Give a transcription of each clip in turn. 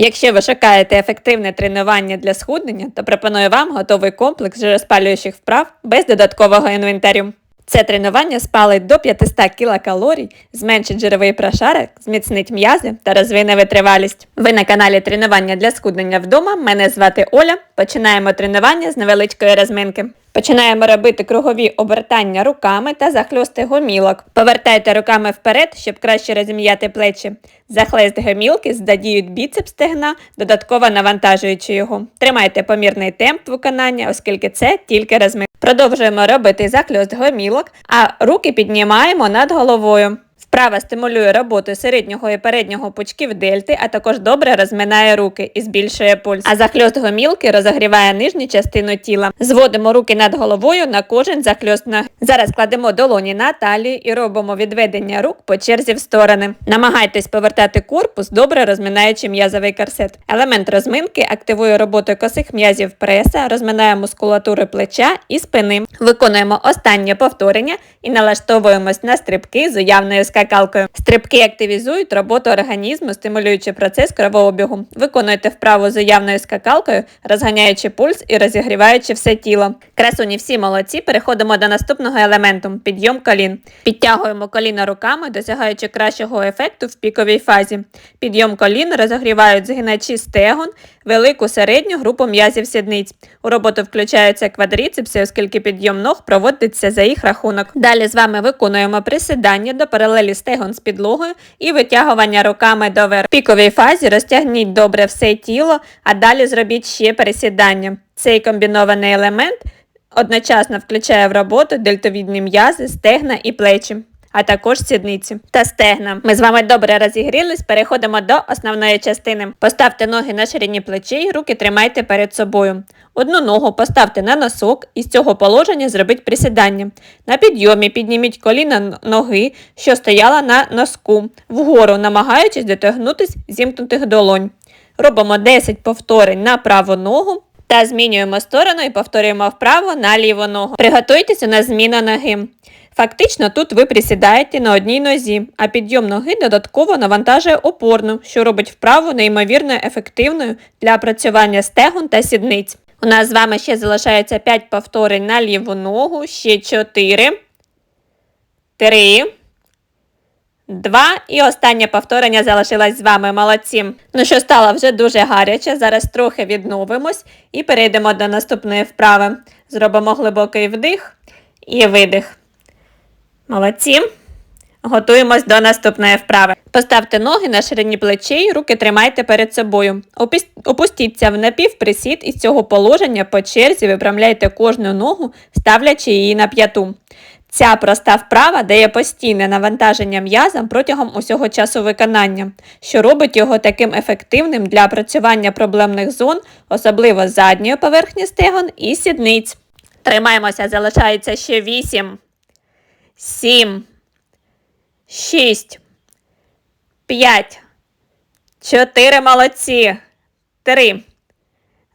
Якщо ви шукаєте ефективне тренування для схуднення, то пропоную вам готовий комплекс жироспалюючих вправ без додаткового інвентарю. Це тренування спалить до 500 кілокалорій, зменшить жировий прошарок, зміцнить м'язи та розвине витривалість. Ви на каналі Тренування для схуднення вдома. Мене звати Оля. Починаємо тренування з невеличкої розминки. Починаємо робити кругові обертання руками та захльости гомілок. Повертайте руками вперед, щоб краще розім'яти плечі. Захлест гомілки здадіють біцепс стегна, додатково навантажуючи його. Тримайте помірний темп виконання, оскільки це тільки розминка. Продовжуємо робити захльост гомілок, а руки піднімаємо над головою. Вправа стимулює роботу середнього і переднього пучків дельти, а також добре розминає руки і збільшує пульс. А захльост гомілки розогріває нижню частину тіла. Зводимо руки над головою на кожен захльост ноги. Зараз кладемо долоні на талію і робимо відведення рук по черзі в сторони. Намагайтесь повертати корпус, добре розминаючи м'язовий корсет. Елемент розминки активує роботу косих м'язів преса, розминає мускулатуру плеча і спини. Виконуємо останнє повторення і налаштовуємось на стрибки з уявною скакалкою. Стрибки активізують роботу організму, стимулюючи процес кровообігу. Виконуйте вправу з уявною скакалкою, розганяючи пульс і розігріваючи все тіло. Красуні всі молодці. Переходимо до наступного елементу підйом колін. Підтягуємо коліна руками, досягаючи кращого ефекту в піковій фазі. Підйом колін розогрівають згиначі стегон, велику середню групу м'язів сідниць. У роботу включаються квадріцепси, оскільки підйом ног проводиться за їх рахунок. Далі з вами виконуємо присідання до паралелі стегон з підлогою і витягування руками до верху. В піковій фазі розтягніть добре все тіло, а далі зробіть ще пересідання. Цей комбінований елемент одночасно включає в роботу дельтовідні м'язи, стегна і плечі. А також сідниці та стегна. Ми з вами добре розігрілись, переходимо до основної частини. Поставте ноги на ширині плечей, руки тримайте перед собою. Одну ногу поставте на носок і з цього положення зробіть присідання. На підйомі підніміть коліна ноги, що стояла на носку, вгору, намагаючись дотягнутись зімкнутих долонь. Робимо 10 повторень на праву ногу. Та змінюємо сторону і повторюємо вправо на ліву ногу. Приготуйтеся на зміну ноги. Фактично, тут ви присідаєте на одній нозі, а підйом ноги додатково навантажує опорну, що робить вправу неймовірно ефективною для опрацювання стегон та сідниць. У нас з вами ще залишається 5 повторень на ліву ногу, ще 4, 3, 2 і останнє повторення залишилось з вами. Молодці. Ну що стало вже дуже гаряче. Зараз трохи відновимось і перейдемо до наступної вправи. Зробимо глибокий вдих і видих. Молодці. Готуємось до наступної вправи. Поставте ноги на ширині плечей, руки тримайте перед собою. Опустіться в напівприсід і з цього положення по черзі випрямляйте кожну ногу, ставлячи її на п'яту. Ця проста вправа дає постійне навантаження м'язам протягом усього часу виконання, що робить його таким ефективним для опрацювання проблемних зон, особливо задньої поверхні стегон і сідниць. Тримаємося, залишається ще 8, 7, 6, 5, 4 молодці, 3,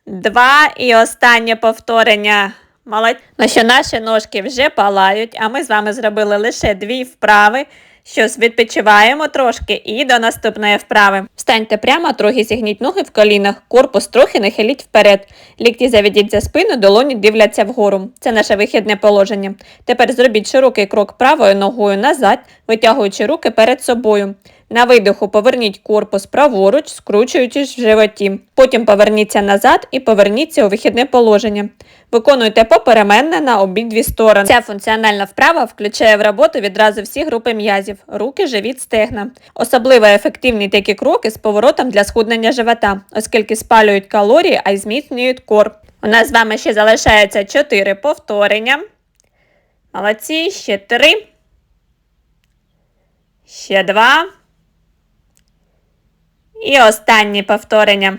2 і останнє повторення. Молодь. Ну що наші ножки вже палають, а ми з вами зробили лише дві вправи. Щось відпочиваємо трошки і до наступної вправи. Встаньте прямо, трохи зігніть ноги в колінах, корпус трохи нахиліть вперед. Лікті заведіть за спину, долоні дивляться вгору. Це наше вихідне положення. Тепер зробіть широкий крок правою ногою назад, витягуючи руки перед собою. На видиху поверніть корпус праворуч, скручуючись в животі. Потім поверніться назад і поверніться у вихідне положення. Виконуйте попеременно на обидві сторони. Ця функціональна вправа включає в роботу відразу всі групи м'язів руки, живіт, стегна. Особливо ефективні такі кроки з поворотом для схуднення живота, оскільки спалюють калорії, а й зміцнюють кор. У нас з вами ще залишається 4 повторення. Молодці, ще 3. Ще 2. І останнє повторення.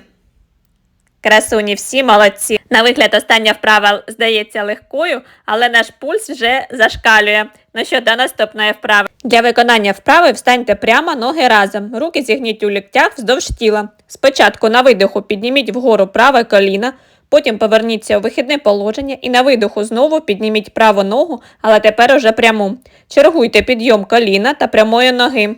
Красуні, всі молодці. На вигляд, остання вправа здається легкою, але наш пульс вже зашкалює. Ну що, до наступної вправи. Для виконання вправи встаньте прямо, ноги разом. Руки зігніть у ліктях вздовж тіла. Спочатку на видиху підніміть вгору праве коліно, потім поверніться у вихідне положення і на видиху знову підніміть праву ногу, але тепер уже пряму. Чергуйте підйом коліна та прямої ноги.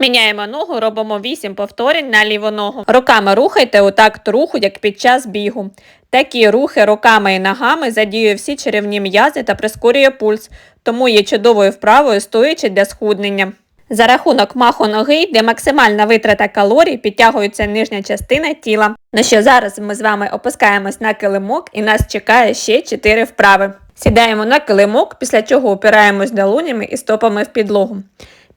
Міняємо ногу, робимо 8 повторень на ліву ногу. Руками рухайте у такт руху, як під час бігу. Такі рухи руками і ногами задіює всі черевні м'язи та прискорює пульс, тому є чудовою вправою стоячи для схуднення. За рахунок маху ноги, де максимальна витрата калорій, підтягується нижня частина тіла. Ну що зараз ми з вами опускаємось на килимок і нас чекає ще 4 вправи. Сідаємо на килимок, після чого опираємось долонями і стопами в підлогу.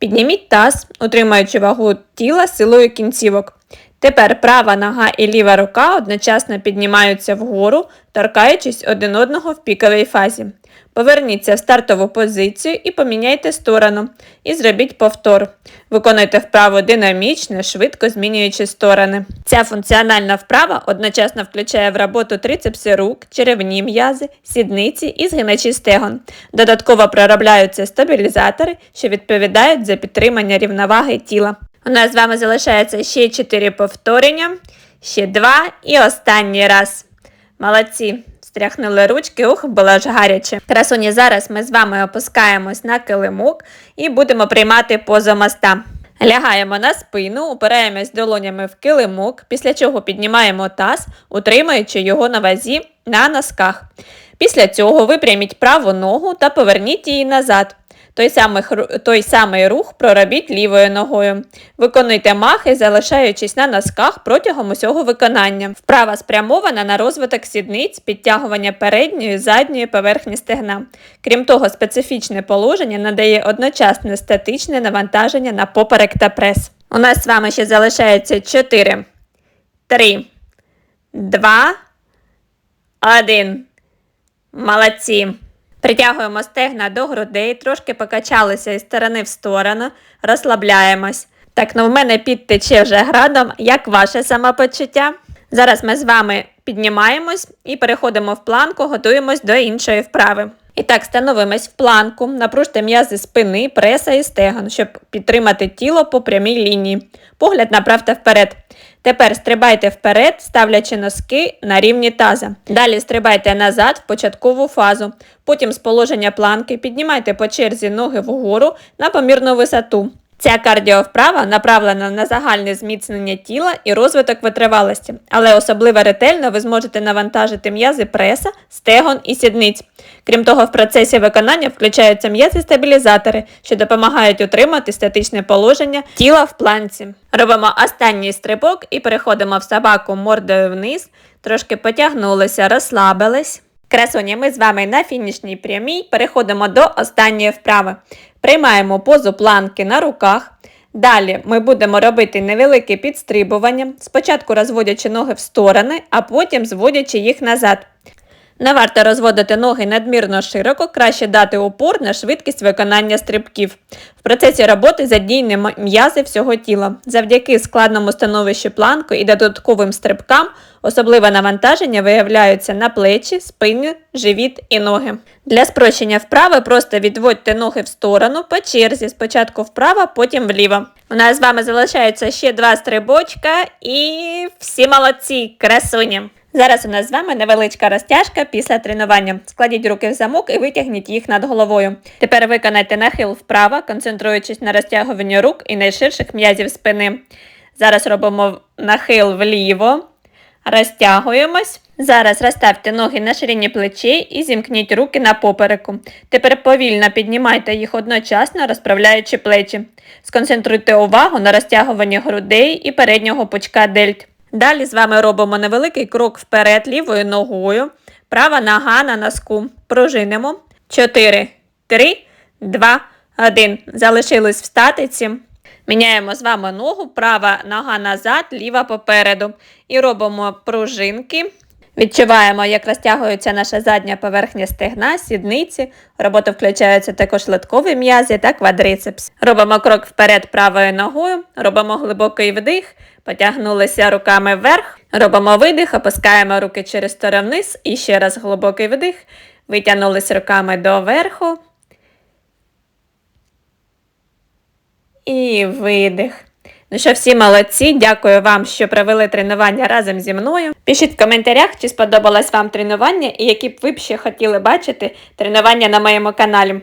Підніміть таз, утримуючи вагу тіла силою кінцівок. Тепер права нога і ліва рука одночасно піднімаються вгору, торкаючись один одного в піковій фазі. Поверніться в стартову позицію і поміняйте сторону. І зробіть повтор. Виконуйте вправу динамічно, швидко змінюючи сторони. Ця функціональна вправа одночасно включає в роботу трицепси рук, черевні м'язи, сідниці і згиначі стегон. Додатково проробляються стабілізатори, що відповідають за підтримання рівноваги тіла. У нас з вами залишається ще 4 повторення, ще 2 і останній раз. Молодці! Стряхнули ручки, ух, було ж гаряче. Красуні, зараз ми з вами опускаємось на килимок і будемо приймати позу моста. Лягаємо на спину, упираємось долонями в килимок, після чого піднімаємо таз, утримуючи його на вазі на носках. Після цього випряміть праву ногу та поверніть її назад. Той самий, той самий рух проробіть лівою ногою. Виконуйте махи, залишаючись на носках протягом усього виконання. Вправа спрямована на розвиток сідниць, підтягування передньої задньої поверхні стегна. Крім того, специфічне положення надає одночасне статичне навантаження на поперек та прес. У нас з вами ще залишається 4, 3, 2, 1. Молодці. Притягуємо стегна до грудей, трошки покачалися із сторони в сторону, розслабляємось. Так, ну в мене підтече вже градом, як ваше самопочуття. Зараз ми з вами піднімаємось і переходимо в планку, готуємось до іншої вправи. І так, становимось в планку, напружте м'язи спини, преса і стегон, щоб підтримати тіло по прямій лінії. Погляд направте вперед. Тепер стрибайте вперед, ставлячи носки на рівні таза. Далі стрибайте назад в початкову фазу. Потім з положення планки піднімайте по черзі ноги вгору на помірну висоту. Ця кардіовправа направлена на загальне зміцнення тіла і розвиток витривалості, але особливо ретельно ви зможете навантажити м'язи преса, стегон і сідниць. Крім того, в процесі виконання включаються м'язи-стабілізатори, що допомагають утримати статичне положення тіла в планці. Робимо останній стрибок і переходимо в собаку мордою вниз, трошки потягнулися, розслабились. Красуні, ми з вами на фінішній прямій переходимо до останньої вправи. Приймаємо позу планки на руках. Далі ми будемо робити невелике підстрибування, спочатку розводячи ноги в сторони, а потім зводячи їх назад. Не варто розводити ноги надмірно широко, краще дати опор на швидкість виконання стрибків. В процесі роботи задійні м'язи всього тіла. Завдяки складному становищу планку і додатковим стрибкам особливе навантаження виявляються на плечі, спину, живіт і ноги. Для спрощення вправи просто відводьте ноги в сторону по черзі, спочатку вправо, потім вліво. У нас з вами залишається ще два стрибочка і всі молодці, красуні! Зараз у нас з вами невеличка розтяжка після тренування. Складіть руки в замок і витягніть їх над головою. Тепер виконайте нахил вправо, концентруючись на розтягуванні рук і найширших м'язів спини. Зараз робимо нахил вліво, розтягуємось. Зараз розставте ноги на ширині плечей і зімкніть руки на попереку. Тепер повільно піднімайте їх одночасно, розправляючи плечі. Сконцентруйте увагу на розтягуванні грудей і переднього пучка дельт. Далі з вами робимо невеликий крок вперед лівою ногою. Права нога на носку. Пружинимо. 4, 3, 2, 1. Залишились в статиці. Міняємо з вами ногу, права нога назад, ліва попереду. І робимо пружинки. Відчуваємо, як розтягується наша задня поверхня стегна, сідниці. Роботу включаються також литкові м'язи та квадрицепс. Робимо крок вперед правою ногою, робимо глибокий вдих, потягнулися руками вверх, робимо видих, опускаємо руки через сторону вниз і ще раз глибокий вдих, витягнулися руками доверху. І видих. Ну що, всі молодці, дякую вам, що провели тренування разом зі мною. Пишіть в коментарях, чи сподобалось вам тренування і які б ви б ще хотіли бачити тренування на моєму каналі.